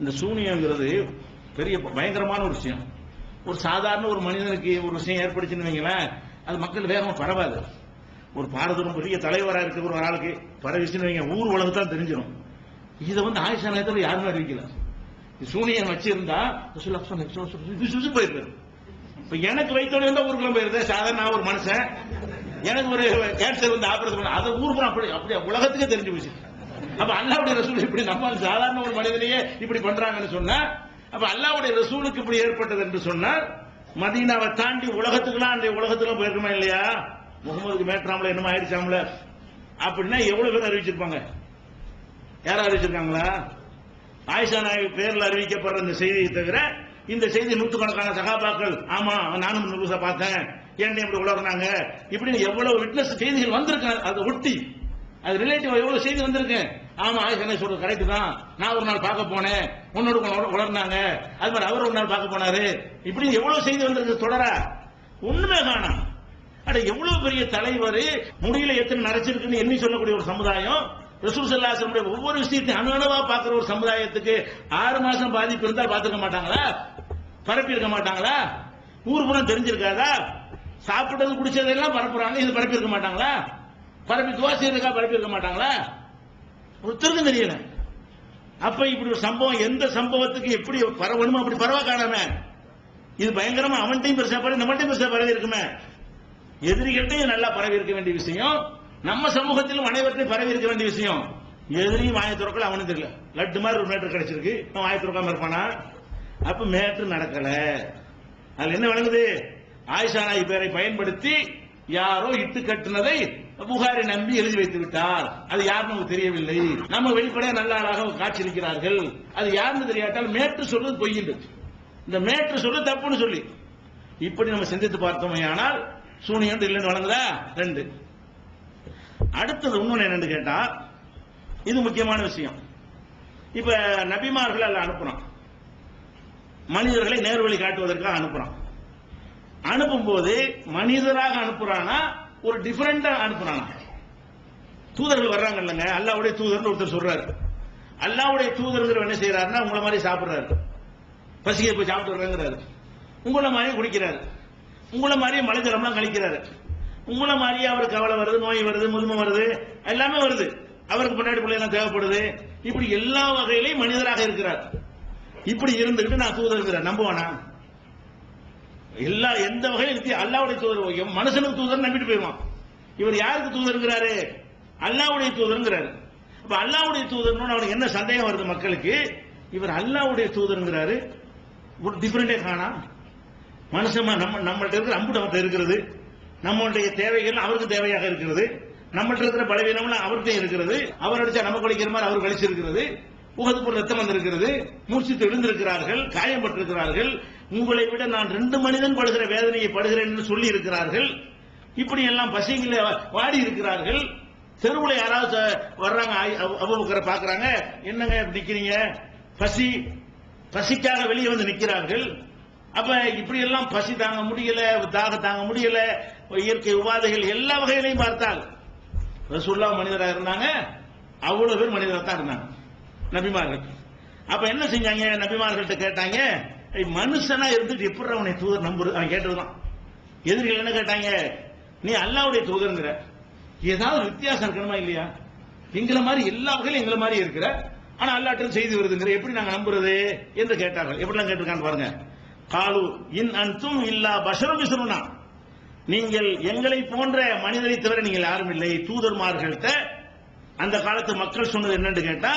இந்த சூனியங்கிறது பெரிய பயங்கரமான ஒரு விஷயம். ஒரு சாதாரண ஒரு மனிதனுக்கு ஒரு விஷயம் ஏற்படுச்சுன்னு வைங்களேன் அது மக்கள் வேகமாக பரவாது. ஒரு பாரதூரம் பெரிய தலைவராக இருக்கிற ஒரு ஆளுக்கு பரவிச்சுன்னு வைங்க ஊர் உலகத்தான் தெரிஞ்சிடும் இதை வந்து ஆயுஷா நேரத்தில் யாருமே அறிவிக்கல. சூனியன் வச்சிருந்தா சுசு போயிருப்பாரு. இப்ப எனக்கு வைத்தோட இருந்தா ஊருக்குள்ள போயிருந்தேன் சாதாரண ஒரு மனுஷன். எனக்கு ஒரு கேன்சர் வந்து ஆபரேஷன் பண்ண அதை ஊருக்கு அப்படி அப்படியே உலகத்துக்கே தெரிஞ்சு போச்சு. அப்ப அல்லாவுடைய ரசூல் இப்படி நம்ம சாதாரண ஒரு மனிதனையே இப்படி பண்றாங்கன்னு சொன்னா அப்ப அல்லாவுடைய ரசூலுக்கு இப்படி ஏற்பட்டது என்று சொன்னால் மதீனாவை தாண்டி உலகத்துக்குலாம் அந்த உலகத்துக்குலாம் போயிருக்குமா இல்லையா? முகமதுக்கு மேற்றாமல என்னமா ஆயிடுச்சாமல? அப்படின்னா எவ்வளவு பேர் அறிவிச்சிருப்பாங்க? யாரும் அறிவிச்சிருக்காங்களா? ஆயிஷா நாயகி பேர்ல அறிவிக்கப்படுற இந்த செய்தியை தவிர இந்த செய்தி நூற்றுக்கணக்கான சகாபாக்கள் ஆமா நானும் நியூஸா பார்த்தேன். ஏன் இப்படி உலகிறாங்க இப்படின்னு எவ்வளவு விட்னஸ் செய்திகள் வந்திருக்கு? அதை ஒட்டி. அது ரிலேட்டிவ் எவ்வளவு செய்தி வந்திருக்கு? ஆமா என்ன நாயகி சொல்றது கரெக்ட் தான். நான் ஒரு நாள் பார்க்க போனேன். உன்னோட உணர்ந்தாங்க அது மாதிரி அவர் ஒரு நாள் பார்க்க போனாரு. இப்படி எவ்வளவு செய்தி வந்திருக்கு தொடரா. ஒண்ணுமே காணும். அட எவ்வளவு பெரிய தலைவர் முடியல எத்தனை நரைச்சிருக்குன்னு எண்ணி சொல்லக்கூடிய ஒரு சமுதாயம் ரசூல் சல்லாசனுடைய ஒவ்வொரு விஷயத்தையும் அணு அணுவா பார்க்கிற ஒரு சமுதாயத்துக்கு ஆறு மாசம் பாதிப்பு இருந்தால் பார்த்துக்க மாட்டாங்களா? பரப்பி இருக்க மாட்டாங்களா? ஊர் புறம் தெரிஞ்சிருக்காதா? சாப்பிட்டது குடிச்சதெல்லாம் பரப்புறாங்க இது பரப்பி இருக்க மாட்டாங்களா? பரப்பி துவாசி இருக்கா பரப்பி இருக்க மாட்டாங்களா? ஒருத்தருக்கும் தெரியல. அப்ப இப்படி ஒரு சம்பவம் எந்த சம்பவத்துக்கு எப்படி பரவணுமோ அப்படி பரவ காணாம. இது பயங்கரமா அவன்கிட்டையும் பெருசா பரவி நம்மகிட்டையும் பெருசா பரவி இருக்குமே. எதிரிகிட்டையும் நல்லா பரவி இருக்க வேண்டிய விஷயம். நம்ம சமூகத்திலும் அனைவர்கிட்டையும் பரவி இருக்க வேண்டிய விஷயம். எதிரியும் வாய துறக்கல அவனும் தெரியல லட்டு மாதிரி ஒரு மேட்டர் கிடைச்சிருக்கு. அவன் வாய துறக்காம இருப்பானா? அப்ப மேட்டர் நடக்கல. அதுல என்ன விளங்குது? ஆயிஷா நாய் பேரை பயன்படுத்தி யாரோ இட்டு கட்டுனதை புகாரை நம்பி எழுதி வைத்து விட்டார் அது யார் நமக்கு தெரியவில்லை. நம்ம வெளிப்படையா நல்ல ஆளாக காட்சியளிக்கிறார்கள். அது யாருன்னு தெரியாட்டால் மேற்று சொல்றது பொய்யின்றது இந்த மேற்று சொல்றது தப்புன்னு சொல்லி. இப்படி நம்ம சிந்தித்து பார்த்தோமே ஆனால் சூனியம் இல்லைன்னு வழங்குதா? ரெண்டு. அடுத்தது இன்னொன்று என்னன்னு கேட்டா இது முக்கியமான விஷயம். இப்ப நபிமார்கள் அல்ல அனுப்புறோம் மனிதர்களை நேர்வழி காட்டுவதற்காக அனுப்புறான். அனுப்பும் போது மனிதராக அனுப்புறானா? ஒரு டிஃபரெண்டா அனுப்புறானா தூதர்கள் வர்றாங்க இல்லைங்க. அல்லாவுடைய தூதர்னு ஒருத்தர் சொல்றாரு. அல்லாவுடைய தூதர்கள் என்ன செய்யறாருன்னா உங்களை மாதிரி சாப்பிடுறாரு. பசியை போய் சாப்பிட்டு வர்றாங்கிறாரு. உங்களை மாதிரியே குடிக்கிறாரு. உங்களை மாதிரியே மலை ஜலம்லாம் கழிக்கிறாரு. உங்களை மாதிரியே அவருக்கு கவலை வருது நோய் வருது முதுமை வருது எல்லாமே வருது. அவருக்கு முன்னாடி பிள்ளைலாம் தேவைப்படுது. இப்படி எல்லா வகையிலையும் மனிதராக இருக்கிறார். இப்படி இருந்துகிட்டு நான் தூதருங்கிறேன். நம்புவானா? எல்லா எந்த வகையில் இருக்கு அல்லாவுடைய தூதர் மனுஷனுக்கு தூதர் நம்பிட்டு போயிடுவான். இவர் யாருக்கு தூதருங்கிறாரு அல்லாவுடைய தூதருங்கிறாரு. அப்ப அல்லாவுடைய தூதர்னு அவனுக்கு என்ன சந்தேகம் வருது மக்களுக்கு? இவர் அல்லாவுடைய தூதருங்கிறாரு. ஒரு டிஃபரெண்டே காணா. மனுஷமா நம்ம நம்மள்ட்ட இருக்கிற அம்பு அவர்கிட்ட இருக்கிறது. நம்மளுடைய தேவைகள் அவருக்கு தேவையாக இருக்கிறது. நம்மள்ட்ட இருக்கிற பலவீனம்லாம் அவர்கிட்ட இருக்கிறது. அவர் அடிச்சா நமக்கு அடிக்கிற மாதிரி அவர் கழிச்சிருக்கிறது முகத்துக்குள் ரத்தம் வந்திருக்கிறது? மூர்ச்சித்து எழுந்திருக்கிறார்கள் காயப்பட்டிருக்கிறார்கள் உங்களை விட நான் ரெண்டு மனிதன் படுகிற வேதனையை படுகிறேன் என்று சொல்லி இருக்கிறார்கள் இப்படி எல்லாம் பசிங்கள வாடி இருக்கிறார்கள் தெருவுல யாராவது வர்றாங்க அபுபக்கரை பாக்குறாங்க என்னங்க நிக்கிறீங்க? பசி பசிக்காக வெளியே வந்து நிற்கிறார்கள் அப்ப இப்படி எல்லாம் பசி தாங்க முடியல தாக தாங்க முடியல இயற்கை உபாதைகள் எல்லா வகையிலையும் பார்த்தால். ரசூல்லா மனிதராக இருந்தாங்க அவ்வளவு பேர் மனிதராக தான் இருந்தாங்க. நபிமார்கள். அப்ப என்ன செஞ்சாங்க? நபிமார்கள்ட்ட கேட்டாங்க மனுஷனா இருந்துட்டு எப்படி அவனை தூதர் நம்புறது? அவன் கேட்டதுதான். எதிரிகள் என்ன கேட்டாங்க நீ அல்லாவுடைய தூதருங்கிற. ஏதாவது வித்தியாசம் இருக்கணுமா இல்லையா? எங்களை மாதிரி எல்லா வகையிலும் எங்களை மாதிரி இருக்கிற ஆனா அல்லாட்டும் செய்தி வருதுங்கிற எப்படி நாங்க நம்புறது? என்று கேட்டார்கள். எப்படிலாம் கேட்டிருக்கான்னு பாருங்க. காலு இன் அன்தும் இல்லா பஷரும் பிசருனா நீங்கள் எங்களை போன்ற மனிதரை தவிர நீங்கள் யாரும் இல்லை. தூதர்மார்கள்ட்ட அந்த காலத்து மக்கள் சொன்னது என்னன்னு கேட்டா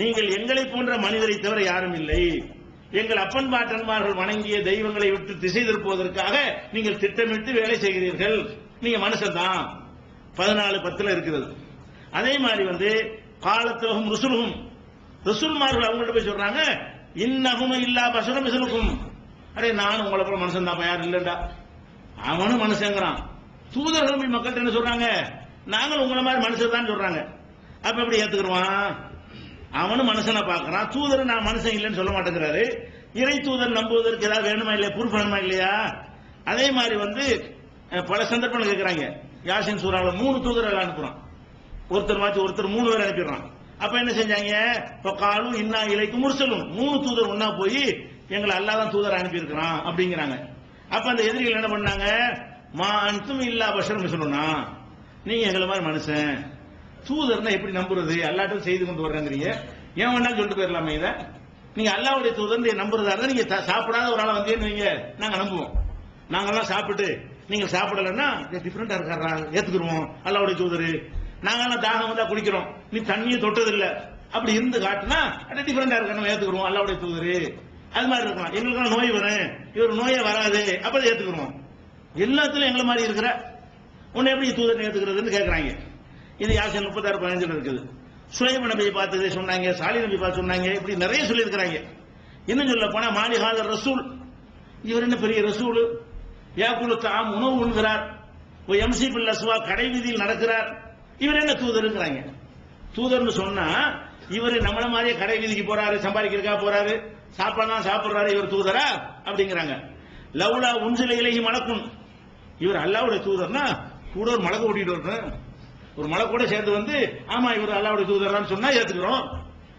நீங்கள் எங்களை போன்ற மனிதரை தவிர யாரும் இல்லை. எங்கள் அப்பன் பாட்டன்மார்கள் வணங்கிய தெய்வங்களை விட்டு திசை திருப்புவதற்காக நீங்கள் திட்டமிட்டு வேலை செய்கிறீர்கள். நீங்க மனுஷன் தான் பதினாலு பத்துல இருக்கிறது. அதே மாதிரி வந்து காலத்துவகும் ருசுலுகும். ருசுல்மார்கள் அவங்கள்ட்ட போய் சொல்றாங்க இன்னகும் இல்லா பசுரம் மிசலுக்கும். அடே நான் உங்களை போல மனுஷன் தான் யாரும் இல்லைண்டா அவனும் மனுஷங்கிறான். தூதர்கள் மக்கள்கிட்ட என்ன சொல்றாங்க நாங்கள் உங்களை மாதிரி மனுஷன் தான் சொல்றாங்க. அப்ப எப்படி ஏத்துக்கிறோம் அவனும் மனுஷனை பார்க்கறான். தூதர் நான் மனுஷன் இல்லைன்னு சொல்ல மாட்டேங்கிறாரு. இறை தூதர் நம்புவதற்கு ஏதாவது வேணுமா இல்லையா? ப்ரூஃப் வேணுமா இல்லையா? அதே மாதிரி வந்து பல சந்தர்ப்பங்கள் கேட்கறாங்க. யாசின் சூறாவில் மூணு தூதர்கள் அனுப்புறான். ஒருத்தர் மாற்றி ஒருத்தர் மூணு பேர் அனுப்பிடுறான். அப்ப என்ன செஞ்சாங்க? இப்ப காலும் இன்னா இலைக்கு முரசலும். மூணு தூதர் ஒன்னா போய் எங்களை அல்லாதான் தூதர் அனுப்பியிருக்கிறான். அப்படிங்கிறாங்க. அப்ப அந்த எதிரிகள் என்ன பண்ணாங்க? மா அன்தும் இல்லா பஷர் சொல்லணும்னா நீங்க எங்களை மாதிரி மனுஷன். தூதர்னா எப்படி நம்புறது? அல்லாட்டும் செய்து கொண்டு வர்றேங்கிறீங்க ஏன் வேணாலும் சொல்லிட்டு போயிடலாமே இதை? நீங்க அல்லாவுடைய தூதர் நம்புறதா இருந்தா நீங்க சாப்பிடாத ஒரு ஆளை வந்தேன்னு வைங்க. நாங்க நம்புவோம். நாங்கெல்லாம் சாப்பிட்டு நீங்க சாப்பிடலன்னா டிஃபரெண்டா இருக்காரா? ஏத்துக்குருவோம். அல்லாவுடைய தூதர். நாங்கெல்லாம் தாகம் வந்தா குடிக்கிறோம். நீ தண்ணியும் தொட்டது இல்ல அப்படி இருந்து காட்டினா அது டிஃபரெண்டா இருக்க நம்ம அல்லாவுடைய தூதர். அது மாதிரி இருக்கலாம் எங்களுக்கு நோய் வரும். இவர் நோயே வராது. அப்ப ஏத்துக்கிறோம் எல்லாத்துலயும் எங்களை மாதிரி இருக்கிற உன்னை எப்படி தூதர் ஏத்துக்கிறதுன்னு கேட்கறாங்க இது யாசின் முப்பத்தாறு பதினஞ்சுல இருக்குது. சுலைம நபியை பார்த்தது சொன்னாங்க சாலி நபி பார்த்து சொன்னாங்க இப்படி நிறைய சொல்லியிருக்கிறாங்க. இன்னும் சொல்ல போனா மாலிகாத ரசூல் இவர் என்ன பெரிய ரசூல்? யாக்குலு தாம் உணவு உண்கிறார். எம்சி பில் அஸ்வா கடை வீதியில் நடக்கிறார். இவர் என்ன தூதருங்கிறாங்க? தூதர்னு சொன்னா இவர் நம்மள மாதிரியே கடை வீதிக்கு போறாரு சம்பாதிக்கிறதுக்கா போறாரு சாப்பாடுலாம் சாப்பிடுறாரு இவர் தூதரா? அப்படிங்கிறாங்க. லவ்லா உன்சில இலகி மலக்கும். இவர் அல்லாவுடைய தூதர்னா கூட ஒரு மலக்க ஓட்டிட்டு வரணும். ஒரு மலை கூட சேர்ந்து வந்து ஆமா இவர் அல்லாவுடைய தூதர்னு சொன்னா ஏத்துக்கிறோம்.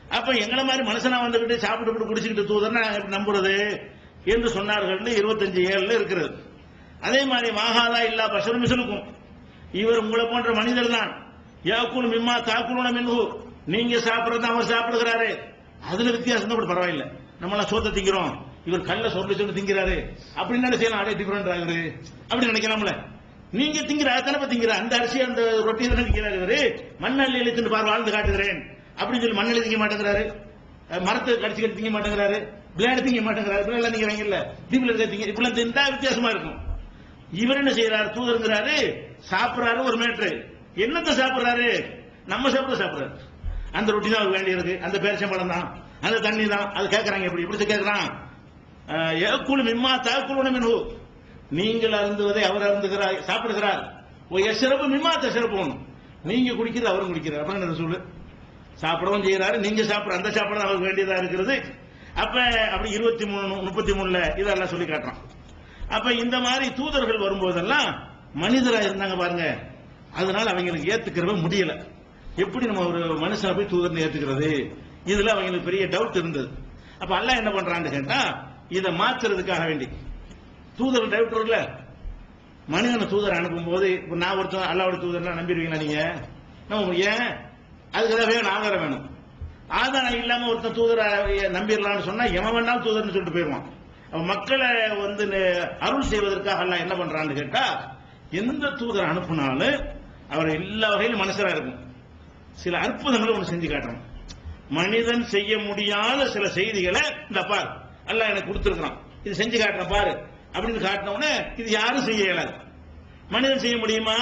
அப்ப எங்களை மாதிரி மனுஷனா வந்துகிட்டு சாப்பிட்டு குடிச்சுக்கிட்டு தூதர்னா எப்படி நம்புறது? என்று சொன்னார்கள் இருபத்தஞ்சு ஏழுல இருக்கிறது. அதே மாதிரி மாகாதா இல்லா பஷரும் மிசலுக்கும். இவர் உங்களை போன்ற மனிதர் தான். யாக்குள் மிம்மா தாக்குலுன மின்ஹு. நீங்க சாப்பிடறது அவர் சாப்பிடுகிறாரு. அதுல வித்தியாசம் தான் கூட பரவாயில்ல. நம்மளாம் சோத்த திங்கிறோம். இவர் கல்ல சொல்லி சொல்லி திங்கிறாரு. அப்படின்னு என்ன செய்யலாம்? அதே டிஃபரெண்ட் ஆகுது அப்படி நினைக்கலாம்ல. நீங்க திங்கிற அத்தனை திங்கிற? அந்த அரிசி அந்த ரொட்டி தானே திங்கிறாரு இவரு? மண்ணள்ளி இழுத்துட்டு பார் வாழ்ந்து காட்டுகிறேன். அப்படின்னு சொல்லி மண்ணள்ளி திங்க மாட்டேங்கிறாரு. மரத்தை கடிச்சு கட்டி திங்க மாட்டேங்கிறாரு. பிளேடு திங்க மாட்டேங்கிறாரு. திங்கிறாங்க இல்ல. தீபில இருக்க திங்க இப்படி திண்டா வித்தியாசமா இருக்கும். இவர் என்ன செய்யறாரு தூதருங்கிறாரு சாப்பிடுறாரு ஒரு மேட்ரு. என்னத்தை சாப்பிடுறாரு? நம்ம சாப்பிட சாப்பிடுறாரு. அந்த ரொட்டி தான் அவருக்கு வேண்டியிருக்கு அந்த பேரிச்சம்பழம் தான். அந்த தண்ணி தான். அது கேட்கறாங்க எப்படி? இப்படி கேட்கறான் ஏக்குழு மிம்மா தாக்குழு மின்ஹூ நீங்கள் அருந்துவதை அவர் அருந்துகிறார் சாப்பிடுகிறார். ஓ எசிறப்பு சிறப்பு நீங்க குடிக்கிறது அவரும் குடிக்கிறார். அப்ப என்ன சொல்லு? சாப்பிடவும் செய்யறாரு நீங்க சாப்பிட அந்த சாப்பாடு அவருக்கு வேண்டியதா இருக்கிறது. அப்ப அப்படி இருபத்தி மூணு முப்பத்தி மூணுல இதெல்லாம் சொல்லி காட்டுறான். அப்ப இந்த மாதிரி தூதர்கள் வரும்போதெல்லாம் மனிதரா இருந்தாங்க பாருங்க. அதனால அவங்களுக்கு ஏத்துக்கிறவ முடியல. எப்படி நம்ம ஒரு மனுஷனை போய் தூதர்னு ஏத்துக்கிறது? இதுல அவங்களுக்கு பெரிய டவுட் இருந்தது. அப்ப அல்ல என்ன பண்றான்னு கேட்டா இதை மாத்துறதுக்காக வேண்டி. தூதர் டைரக்டர் இல்ல மனிதனை தூதர் அனுப்பும் போது இப்ப நான் ஒருத்தன் அல்லாவோட தூதர்லாம் நம்பிடுவீங்களா நீங்க? நம்ம ஏன்? அதுக்கு தான் வேணும் ஆதாரம் வேணும். ஆதாரம் இல்லாம ஒருத்தன் தூதரை நம்பிடலாம்னு சொன்னா எவன் வேணாலும் தூதர்னு சொல்லிட்டு போயிடுவான். மக்களை வந்து அருள் செய்வதற்காக எல்லாம் என்ன பண்றான்னு கேட்டா எந்த தூதர் அனுப்புனாலும் அவர் எல்லா வகையிலும் மனுஷரா இருக்கும். சில அற்புதங்களை ஒன்று செஞ்சு காட்டணும். மனிதன் செய்ய முடியாத சில செய்திகளை இந்த பார் அல்லாஹ் எனக்கு கொடுத்துருக்கான் இது செஞ்சு காட்டுறேன் பாரு. அப்படின்னு காட்டினவுடனே இது யாரும் செய்ய இயலாது மனிதன் செய்ய முடியுமா?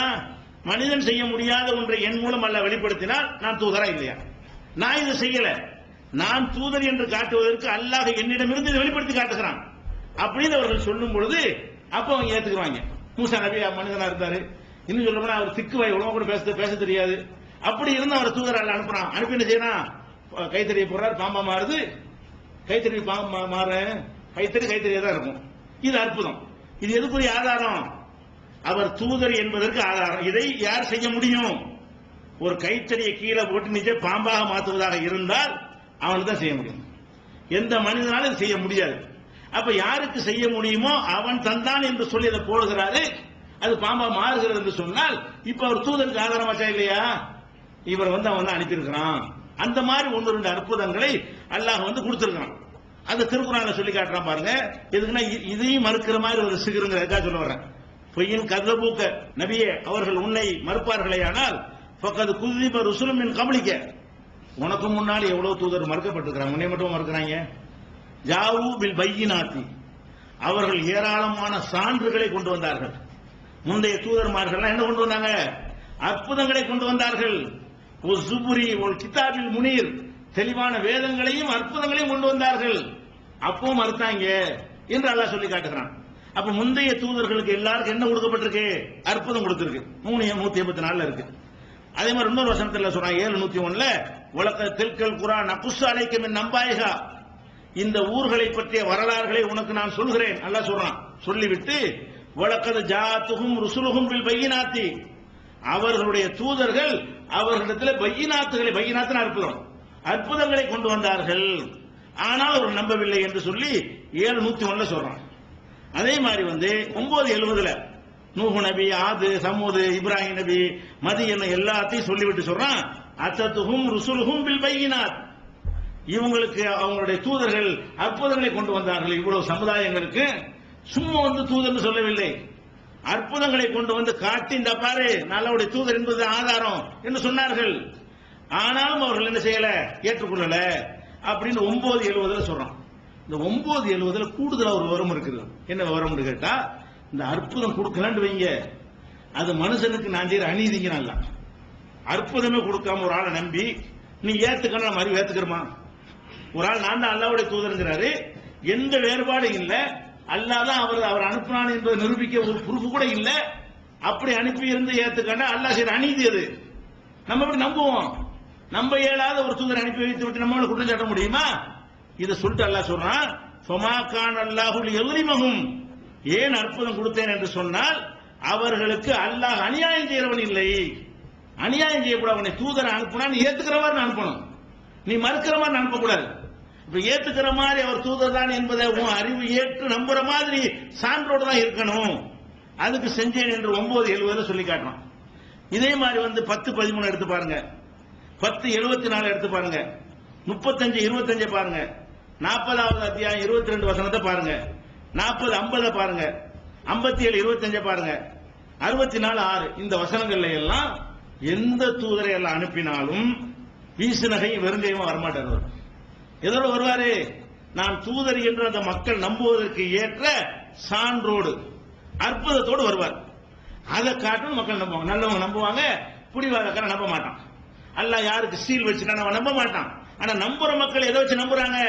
மனிதன் செய்ய முடியாத ஒன்றை என் மூலம் அல்ல வெளிப்படுத்தினால் நான் தூதரா இல்லையா? நான் இதை செய்யல. நான் தூதர் என்று காட்டுவதற்கு அல்லாஹ் என்னிடமிருந்து இதை வெளிப்படுத்தி காட்டுகிறான். அப்படின்னு அவர்கள் சொல்லும் பொழுது அப்போ அவங்க ஏத்துக்குவாங்க. மூசா நபி மனிதனா இருந்தாரு. இன்னும் சொல்ல போனா அவர் திக்கு வாய் உலகம் கூட பேச பேச தெரியாது. அப்படி இருந்து அவர் தூதர் அல்ல அனுப்புறான். அனுப்பி என்ன செய்யறான் கைத்தறியை போடுறாரு பாம்பா மாறுது. கைத்தறி பாம்பா மாற கைத்தறி கைத்தறியா தான் இருக்கும். இது அற்புதம். இது எதுக்குரிய ஆதாரம்? அவர் தூதர் என்பதற்கு ஆதாரம். இதை யார் செய்ய முடியும்? ஒரு கைத்தறியை கீழே போட்டு நிஜ பாம்பாக மாற்றுவதாக இருந்தால் அவனுக்கு தான் செய்ய முடியும். எந்த மனிதனாலும் இதை செய்ய முடியாது. அப்ப யாருக்கு செய்ய முடியுமோ அவன் தந்தான் என்று சொல்லி அதை போடுகிறாரு. அது பாம்பா மாறுகிறது என்று சொன்னால் இப்ப அவர் தூதருக்கு ஆதாரமாச்சா இல்லையா இவர் வந்து அவன் தான் அனுப்பியிருக்கிறான். அந்த மாதிரி ஒன்று ரெண்டு அற்புதங்களை அல்லாஹ் வந்து கொடுத்திருக்கிறான். அந்த திருக்குறான சொல்லி காட்டுறான் பாருங்க. எதுக்குன்னா இ- இதையும் மறுக்கிற மாதிரி ஒரு சிகருங்கிறதுக்காக சொல்ல வர்றேன். பொய்யின் கதபூக்க நபியே அவர்கள் உன்னை மறுப்பார்களே ஆனால் பக்கத்து குதிப்ப ருசுலமின் கபலிக்க உனக்கு முன்னால் எவ்வளவு தூதர் மறுக்கப்பட்டிருக்கிறாங்க. உன்னை மட்டும் மறுக்கிறாங்க. ஜாவு பில் பையினாத்தி. அவர்கள் ஏராளமான சான்றுகளை கொண்டு வந்தார்கள். முந்தைய தூதர்மார்கள் என்ன கொண்டு வந்தாங்க? அற்புதங்களை கொண்டு வந்தார்கள். ஒரு சுபுரி ஒரு கிதாபில் முனீர். தெளிவான வேதங்களையும் அற்புதங்களையும் கொண்டு வந்தார்கள். அப்போ மறுத்தாங்க என்று அல்லாஹ் சொல்லி காட்டுகிறான். அப்ப முந்தைய தூதர்களுக்கு எல்லாருக்கும் என்ன கொடுக்கப்பட்டிருக்கு? அற்புதம் கொடுத்திருக்கு. மூணு நூத்தி எண்பத்தி நாலுல இருக்கு. அதே மாதிரி இன்னொரு வசனத்துல சொன்னாங்க ஏழு நூத்தி ஒண்ணுல உலக திருக்கல் குரான் நகுஸ் அழைக்கும் நம்பாயகா. இந்த ஊர்களை பற்றிய வரலாறுகளை உனக்கு நான் சொல்கிறேன். நல்லா சொல்றான். சொல்லிவிட்டு வழக்கது ஜாத்துகும் ருசுலுகும் பில் பையினாத்தி. அவர்களுடைய தூதர்கள் அவர்களிடத்தில் பையினாத்துகளை பையினாத்தின் அற்புதம். அற்புதங்களை கொண்டு வந்தார்கள். ஆனால் அவர் நம்பவில்லை என்று சொல்லி ஏழு நூத்தி ஒண்ணுல சொல்றான். அதே மாதிரி வந்து ஒன்பது எழுபதுல நூஹு நபி ஆது சமூது இப்ராஹிம் நபி மதியன் எல்லாத்தையும் சொல்லிவிட்டு சொல்றான். அத்தத்துகும் ருசுலுகும் பில் பையினாத். இவங்களுக்கு அவங்களுடைய தூதர்கள் அற்புதங்களை கொண்டு வந்தார்கள். இவ்வளவு சமுதாயங்களுக்கு சும்மா வந்து தூதர்னு சொல்லவில்லை. அற்புதங்களை கொண்டு வந்து காட்டி இந்த பாரு நல்லவுடைய தூதர் என்பது ஆதாரம் என்று சொன்னார்கள். ஆனாலும் அவர்கள் என்ன செய்யல? ஏற்றுக்கொள்ளல. அப்படின்னு ஒன்பது எழுபதுல சொல்றான். இந்த ஒன்பது எழுபதுல கூடுதலா ஒரு விவரம் இருக்குது. என்ன விவரம் கேட்டா இந்த அற்புதம் கொடுக்கலான்னு வைங்க. அது மனுஷனுக்கு நான் செய்யற அநீதிங்கிறான்ல. அற்புதமே கொடுக்காம ஒரு ஆளை நம்பி நீ ஏத்துக்கணும் மாதிரி ஏத்துக்கிறோமா ஒரு ஆள் நான் தான் அல்லாவுடைய தூதருங்கிறாரு. எந்த வேறுபாடும் இல்ல. அல்லாஹ் தான் அவர் அவர் அனுப்பினான் என்பதை நிரூபிக்க ஒரு ப்ரூஃப் கூட இல்ல. அப்படி அனுப்பி இருந்து ஏத்துக்கண்டா அல்லாஹ் செய்யற அநீதி அது. நம்ம எப்படி நம்புவோம்? நம்ப இயலாத ஒரு தூதரை அனுப்பி வைத்து விட்டு நம்மளால குற்றம் சாட்ட முடியுமா? இதை சொல்லிட்டு அல்லாஹ் சொல்றான் கான் அல்லாஹுல் எதிரிமகும் ஏன் அற்புதம் கொடுத்தேன் என்று சொன்னால் அவர்களுக்கு அல்லாஹ் அநியாயம் செய்யறவன் இல்லை. அநியாயம் செய்யக்கூடாது. அவனை தூதரை அனுப்புனா நீ ஏத்துக்கிற மாதிரி அனுப்பணும். நீ மறுக்கிற மாதிரி அனுப்பக்கூடாது. இப்ப ஏத்துக்கிற மாதிரி அவர் தூதர் தான் என்பதை உன் அறிவு ஏற்று நம்புற மாதிரி சான்றோடு தான் இருக்கணும். அதுக்கு செஞ்சேன் என்று ஒன்பது எழுபதுல சொல்லி காட்டணும் இதே மாதிரி வந்து பத்து பதிமூணு எடுத்து பாருங்க. பத்து எழுபத்தி நாலு எடுத்து பாருங்க. முப்பத்தஞ்சு இருபத்தஞ்சு பாருங்க. நாற்பதாவது அத்தியாயம் இருபத்தி ரெண்டு வசனத்தை பாருங்க. நாற்பது ஐம்பதை பாருங்க. ஐம்பத்தி ஏழு இருபத்தஞ்ச பாருங்க. அறுபத்தி நாலு ஆறு. இந்த வசனங்கள்ல எல்லாம் எந்த தூதரை எல்லாம் அனுப்பினாலும் வீசுநகையும் வெறுங்கையும் வரமாட்டார் எதோட வருவாரு நான் தூதர் என்று அந்த மக்கள் நம்புவதற்கு ஏற்ற சான்றோடு அற்புதத்தோடு வருவார். அதை காட்டும் மக்கள் நம்புவாங்க. நல்லவங்க நம்புவாங்க புடிவாதக்காரன் நம்ப மாட்டான். அல்லாஹ் யாருக்கு சீல் வச்சுட்டான் அவன் நம்ப மாட்டான். ஆனா நம்புற மக்கள் எதை வச்சு நம்புறாங்க?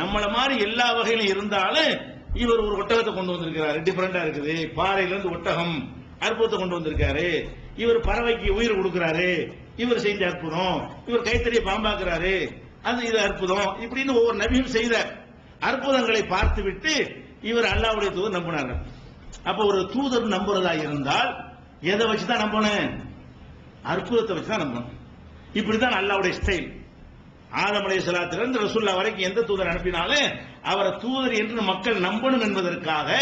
நம்மள மாதிரி எல்லா வகையிலும் இருந்தாலும் இவர் ஒரு ஒட்டகத்தை கொண்டு வந்திருக்கிறாரு. டிஃபரெண்டா இருக்குது. பாறையில இருந்து ஒட்டகம் அற்புதத்தை கொண்டு வந்திருக்காரு. இவர் பறவைக்கு உயிர் கொடுக்கிறாரு. இவர் செஞ்ச அற்புதம். இவர் கைத்தறிய பாம்பாக்குறாரு. அது இது அற்புதம். இப்படின்னு ஒவ்வொரு நபியும் செய்த அற்புதங்களை பார்த்து விட்டு இவர் அல்லாவுடைய தூதர் நம்பினாங்க. அப்ப ஒரு தூதர் நம்புறதா இருந்தால் எதை வச்சுதான் நம்பணும்? அற்புதத்தை வச்சுதான் நம்பணும். இப்படிதான் அல்லாவுடைய ஸ்டைல் ஆதம் அலை சலாத்திலிருந்து ரசுல்லா வரைக்கும் எந்த தூதர் அனுப்பினாலும் அவரை தூதர் என்று மக்கள் நம்பணும் என்பதற்காக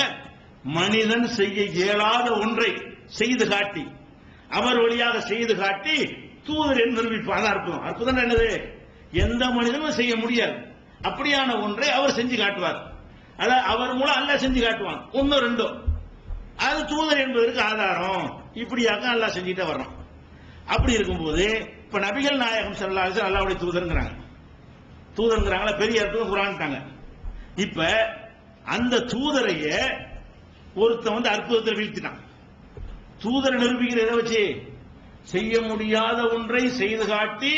மனிதன் செய்ய இயலாத ஒன்றை செய்து காட்டி அவர் வழியாக செய்து காட்டி தூதர் என்று நிரூபிப்பார். அற்புதம். அற்புதம் என்னது? எந்த மனிதனும் செய்ய முடியாது. அப்படியான ஒன்றை அவர் செஞ்சு காட்டுவார். அதான் அவர் மூலம் அல்லாஹ் செஞ்சு காட்டுவான். ஒன்னோ ரெண்டோ. அது தூதர் என்பதற்கு ஆதாரம். இப்படியாக அல்லாஹ் செஞ்சுட்டே வர்றோம் அப்படி இருக்கும்போது இப்ப நபிகள் நாயகம் செல்லா அல்லாவுடைய தூதருங்கிறாங்க. தூதருங்கிறாங்களா பெரிய அற்புதம் குரான்ட்டாங்க இப்ப அந்த தூதரைய ஒருத்தன் வந்து அற்புதத்தில் வீழ்த்தினான் தூதரை நிரூபிக்கிற எதை வச்சு? செய்ய முடியாத ஒன்றை செய்து காட்டி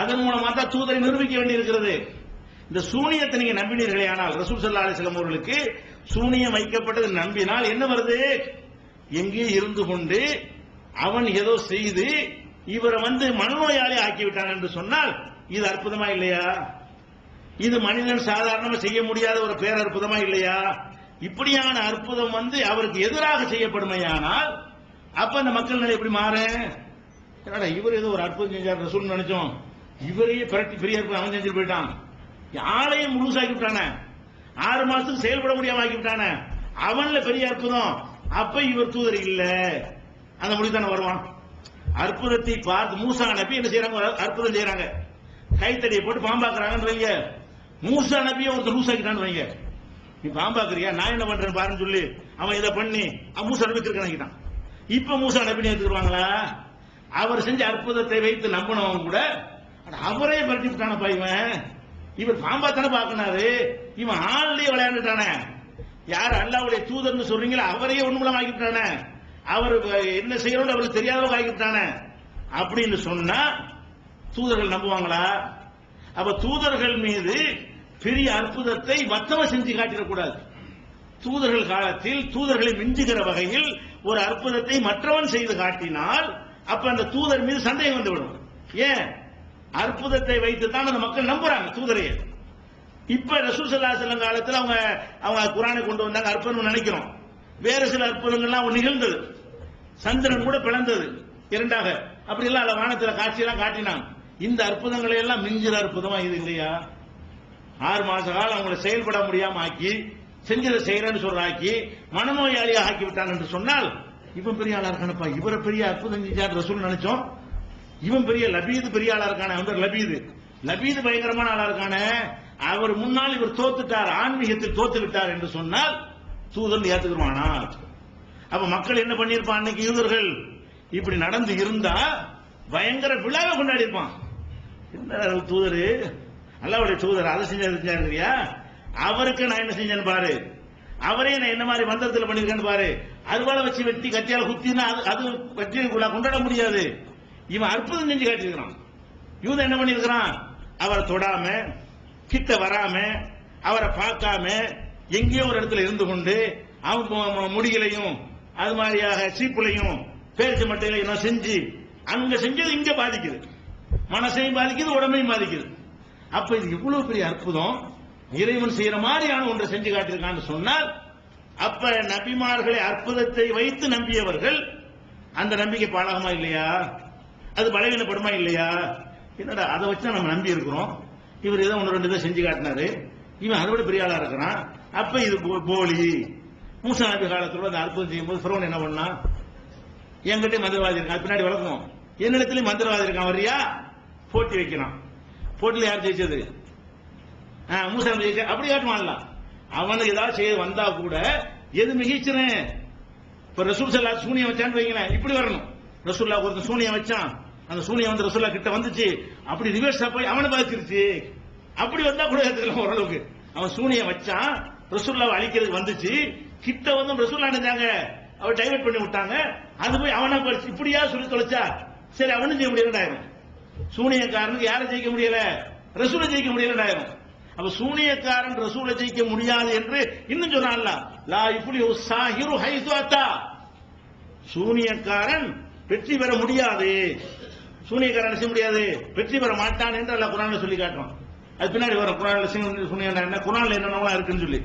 அதன் மூலமா தான் தூதரை நிரூபிக்க வேண்டியிருக்கிறது. இந்த சூனியத்தை நீங்க நம்பினீர்களே ஆனால் ரசூல் சல்லா அலிஸ்லாம் அவர்களுக்கு சூனியம் வைக்கப்பட்டது நம்பினால் என்ன வருது? எங்கே இருந்து கொண்டு அவன் ஏதோ செய்து இவரை வந்து மனநோயாளி ஆக்கிவிட்டாங்க என்று சொன்னால் இது அற்புதமா இல்லையா? இது மனிதன் சாதாரணமா செய்ய முடியாத ஒரு பேரற்புதமா இல்லையா? இப்படியான அற்புதம் வந்து அவருக்கு எதிராக செய்யப்படுமையானால் அப்ப அந்த மக்கள் நிலை எப்படி மாறு? என்னடா இவர் ஏதோ ஒரு அற்புதம் செஞ்சார் ரசூல் நினைச்சோம். இவரையே பிரட்டி பெரிய அற்புதம் அவன் செஞ்சுட்டு போயிட்டான். ஆளையும் முழுசாக்கி விட்டானே ஆறு மாசத்துக்கு செயல்பட முடியாம ஆக்கி விட்டானே அவன்ல பெரிய அற்புதம். அப்ப இவர் தூதர் இல்ல. அந்த முடிவு தானே வருவான். அற்புதத்தை பார்த்து மூசா நபி என்ன செய்யறாங்க அற்புதம் செய்யறாங்க கைத்தடியை போட்டு பாம்பாக்குறாங்கன்னு வைங்க. மூசா நபியை ஒருத்தர் லூசாக்கிட்டான்னு வைங்க. நீ பாம்பாக்குறியா? நான் என்ன பண்றேன் பாருன்னு சொல்லி அவன் இதை பண்ணி அவன் மூசா நபி திருக்கணிக்கிட்டான் இப்ப மூசா நபி எடுத்துருவாங்களா அவர் செஞ்ச அற்புதத்தை வைத்து நம்பினவன் கூட அவரே பரட்டி விட்டானப்பா இவன். இவர் பாம்பா தானே பாக்கினாரு இவன் ஆள்லயே விளையாண்டுட்டானே. யார் அல்லாவுடைய தூதர்னு சொல்றீங்களா அவரையே ஒண்ணுமில்லாம ஆக்கிட்டானே அவர் என்ன செய்யறோம்னு அவருக்கு தெரியாதவங்க ஆகிட்டானே அப்படின்னு சொன்னா தூதர்கள் நம்புவாங்களா? அப்ப தூதர்கள் மீது பெரிய அற்புதத்தை வத்தவ செஞ்சு காட்டிடக்கூடாது. தூதர்கள் காலத்தில் தூதர்களை மிஞ்சுகிற வகையில் ஒரு அற்புதத்தை மற்றவன் செய்து காட்டினால் அப்ப அந்த தூதர் மீது சந்தேகம் வந்துவிடும். ஏன்? அற்புதத்தை வைத்து தான் அந்த மக்கள் நம்புறாங்க தூதரைய. இப்ப ரசூசல்லா ஸல்லல்லாஹு காலத்தில் அவங்க அவங்க குரானை கொண்டு வந்தாங்க அற்புதம் நினைக்கிறோம். வேறு சில அற்புதங்கள்லாம் நிகழ்ந்தது. சந்திரன் கூட பிளந்தது இரண்டாக. அப்படி எல்லாம் அல்ல வானத்தில் காட்சியெல்லாம் காட்டினான். இந்த அற்புதங்களை எல்லாம் மிஞ்சிற அற்புதமா இது இல்லையா? ஆறு மாச காலம் அவங்களை செயல்பட முடியாம ஆக்கி செஞ்சதை செய்யறேன்னு சொல்ற ஆக்கி மனநோயாளியா ஆக்கி விட்டான் என்று சொன்னால் இவன் பெரிய ஆளா இருக்கானப்பா. இவரை பெரிய அற்புதம் செஞ்சார் ரசூல் நினைச்சோம். இவன் பெரிய லபீது பெரிய ஆளா இருக்கானே. அவன் லபீது. லபீது பயங்கரமான ஆளா இருக்கானே. அவர் முன்னால் இவர் தோத்துட்டார். ஆன்மீகத்தில் தோத்து விட்டார் என்று சொன்னால் தூதன் ஏத்துக்கிடுவானா? அப்ப மக்கள் என்ன பண்ணிருப்பான் அன்னைக்கு யூதர்கள்? இப்படி நடந்து இருந்தா பயங்கர விழாவை கொண்டாடி இருப்பான் என்ன தூதரு? அல்லாவுடைய தூதர் அதை செஞ்சாரு செஞ்சாரு இல்லையா அவருக்கு நான் என்ன செஞ்சேன்னு பாரு. அவரே நான் என்ன மாதிரி மந்திரத்தில் பண்ணிருக்கேன்னு பாரு. அருவாளை வச்சு வெட்டி கத்தியால் குத்தினா அது அது வெற்றி கூட கொண்டாட முடியாது. இவன் அற்புதம் செஞ்சு காட்டியிருக்கிறான். யூதன் என்ன பண்ணிருக்கிறான் அவரை தொடாம கிட்ட வராம அவரை பார்க்காம எங்கேயோ ஒரு இடத்துல இருந்து கொண்டு அவன் முடிகளையும் அது மாதிரியாக சீப்புலையும் பேச்சு மட்டையிலையும் செஞ்சு அங்க செஞ்சது இங்க பாதிக்குது. மனசையும் பாதிக்குது உடம்பையும் பாதிக்குது. அப்ப இது இவ்வளவு பெரிய அற்புதம்? இறைவன் செய்யற மாதிரியான ஒன்றை செஞ்சு காட்டியிருக்கான்னு சொன்னால் அப்ப நபிமார்களை அற்புதத்தை வைத்து நம்பியவர்கள் அந்த நம்பிக்கை பாழகமா இல்லையா? அது பலவீனப்படுமா இல்லையா? என்னடா அதை வச்சு தான் நம்ம நம்பி இருக்கிறோம் இவர் ஏதோ ஒன்று ரெண்டு இதை செஞ்சு காட்டினாரு. இவன் அதை விட பெரிய ஆளா இருக்கிறான். அப்ப இது போ- போலி. மூசா நபி காலத்துல அந்த அற்புதம் செய்யும்போது ஃபிரோன் என்ன பண்ணா? என்கிட்ட மந்திரவாதி இருக்கான். பின்னாடி வளர்க்கணும். என்னிடத்துலயும் மந்திரவாதி இருக்கான். வரியா போட்டி வைக்கிறான். போட்டியில் யார் ஜெயிச்சது? ஆ, மூசா நபி ஜெயிச்சா? அப்படி காட்டுவான்ல அவனுக்கு ஏதாவது செய்ய வந்தா கூட எது மிகிச்சிறேன் இப்ப ரசூல் சல்லா சூனியம் வச்சான்னு வைங்களேன். இப்படி வரணும். ரசூல்லா ஒருத்தன் சூனியம் வச்சான். அந்த சூனியம் வந்து ரசூல்லா கிட்ட வந்துச்சு. அப்படி ரிவர்ஸ் போய் அவனை பாதிச்சிருச்சு அப்படி வந்தா கூட ஏத்துக்கலாம் ஓரளவுக்கு. அவன் சூனியம் வச்சான். ரசூல்லா அழிக்கிறதுக்கு வந்துச்சு கிட்ட வந்து ரசூல்லா நினைச்சாங்க அவர் டைவர்ட் பண்ணி விட்டாங்க அது போய் அவனா போயிடுச்சு இப்படியா சொல்லி தொலைச்சா சரி அவனும் செய்ய முடியலடாயிரும் சூனியக்காரனுக்கு யாரை ஜெயிக்க முடியல ரசூலை ஜெயிக்க முடியலடாயிரும் அப்ப சூனியக்காரன் ரசூலை ஜெயிக்க முடியாது என்று இன்னும் சொன்னான்ல லா இப்படி சாஹிரு ஹைசுவாத்தா சூனியக்காரன் வெற்றி பெற முடியாது சூனியக்காரன் செய்ய முடியாது வெற்றி பெற மாட்டான் என்று அல்ல குரான்ல சொல்லி காட்டுறான் அது பின்னாடி வர குரான் சூனியம் என்ன குரான்ல என்னென்னலாம் இருக்குன்னு சொல்லி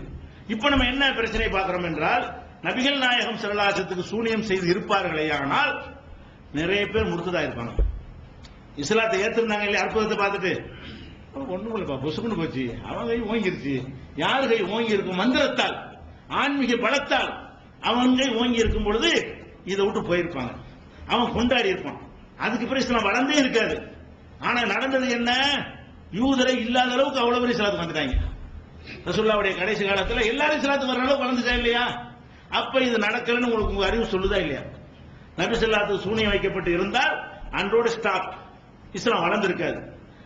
இப்ப நம்ம என்ன பிரச்சனை பார்க்கிறோம் என்றால் நபிகள் நாயகம் சிவலாசத்துக்கு சூனியம் செய்து இருப்பார்களே ஆனால் நிறைய பேர் முடித்ததா இருப்பாங்க. இஸ்லாத்தை ஏத்திருந்தாங்க இல்லையா? அற்புதத்தை பார்த்துட்டு. ஒண்ணும் இல்லப்பா பொசுக்குன்னு போச்சு. அவன் கை ஓங்கிருச்சு. யாரு கை ஓங்கி இருக்கும் மந்திரத்தால். ஆன்மீக பலத்தால். அவன் கை ஓங்கி இருக்கும் பொழுது இதை விட்டு போயிருப்பாங்க. அவன் கொண்டாடி இருப்பான். அதுக்கு பிறகு இஸ்லாம் வளர்ந்தே இருக்காது. ஆனா நடந்தது என்ன? யூதரை இல்லாத அளவுக்கு அவ்வளவு பெரிய இஸ்லாத்துக்கு வந்துட்டாங்க. ரசூல்லாவுடைய கடைசி காலத்துல எல்லாரும் இஸ்லாத்துக்கு வர அளவுக்கு வளர்ந்துச்சா இல்லையா? அப்ப இது நடக்கலன்னு உங்களுக்கு உங்க அறிவு சொல்லுதா இல்லையா? நபி சூனியம் வைக்கப்பட்டு இருந்தால் அன்றோடு ஸ்டாப் இஸ்லாம் வளர்ந்துருக்காது.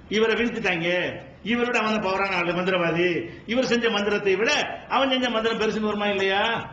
இவரை வீழ்த்துட்டாங்க. இவரோட அவன் பவரான ஆளு மந்திரவாதி. இவர் செஞ்ச மந்திரத்தை விட அவன் செஞ்ச மந்திரம் பெருசுன்னு வருமா இல்லையா?